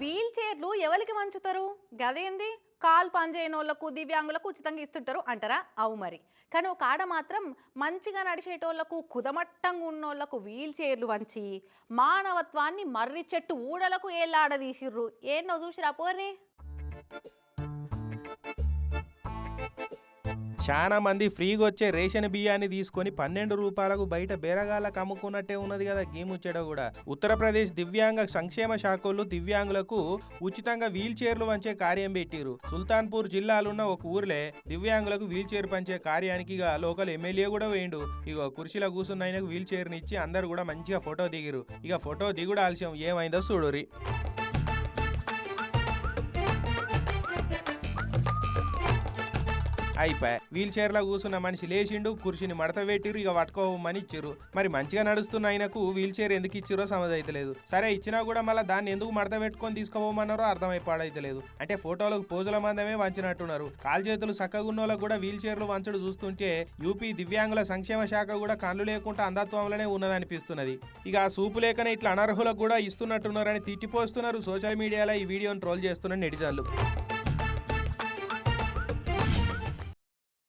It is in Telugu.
వీల్ చైర్లు ఎవరికి వంచుతారు? గదేంది కాలు పనిచేయని వాళ్ళకు దివ్యాంగులకు ఉచితంగా ఇస్తుంటారు అంటారా? అవు మరి. కానీ ఒక ఆడ మాత్రం మంచిగా నడిచేటోళ్ళకు కుదమట్టంగా ఉన్నోళ్ళకు వీల్ చైర్లు వంచి మానవత్వాన్ని మర్రి చెట్టు ఊడలకు ఏళ్ళాడదీసిర్రు. ఏన్నో చూసిరా పోర్రి? చాలా మంది ఫ్రీగా వచ్చే రేషన్ బియ్యాన్ని తీసుకొని పన్నెండు రూపాయలకు బయట బేరగాళ్ళకు అమ్ముకున్నట్టే ఉన్నది కదా గీముచ్చట కూడా. ఉత్తరప్రదేశ్ దివ్యాంగ సంక్షేమ శాఖలు దివ్యాంగులకు ఉచితంగా వీల్ చైర్లు పంచే కార్యం పెట్టిరు సుల్తాన్పూర్ జిల్లాలున్న ఒక ఊర్లే దివ్యాంగులకు వీల్ చైర్ పంచే కార్యానికి ఇక లోకల్ ఎమ్మెల్యే కూడా వేయండు ఇక కుర్చీలో కూర్చున్న ఆయనకు వీల్ చైర్ని ఇచ్చి అందరు కూడా మంచిగా ఫోటో దిగిరు ఇక ఫోటో దిగుడు ఆలస్యం. ఏమైందో చూడురి అయిపోయి. వీల్ చైర్లో కూర్చున్న మనిషి లేచిండు కుర్చీని మడత పెట్టిరు ఇక పట్టుకోమని ఇచ్చిర్రు. మరి మంచిగా నడుస్తున్న ఆయనకు వీల్ చైర్ ఎందుకు ఇచ్చిరో సమజైతలేదు సరే ఇచ్చినా కూడా మళ్ళీ దాన్ని ఎందుకు మడత పెట్టుకొని తీసుకోబోమన్నారో అర్థమైపాడైతలేదు అంటే ఫోటోలకు పోజుల మందమే వంచినట్టున్నారు. కాలు చేతులు చక్కగా ఉన్న కూడా వీల్ చైర్లు వంచడు చూస్తుంటే యూపీ దివ్యాంగుల సంక్షేమ శాఖ కూడా కళ్ళు లేకుండా అంధత్వంలోనే ఉన్నదనిపిస్తున్నది. ఇక సూపు లేకనే ఇట్లా అనర్హులకు కూడా ఇస్తున్నట్టున్నారని తిట్టిపోస్తున్నారు సోషల్ మీడియాలో ఈ వీడియోను ట్రోల్ చేస్తున్న నెటిజన్లు.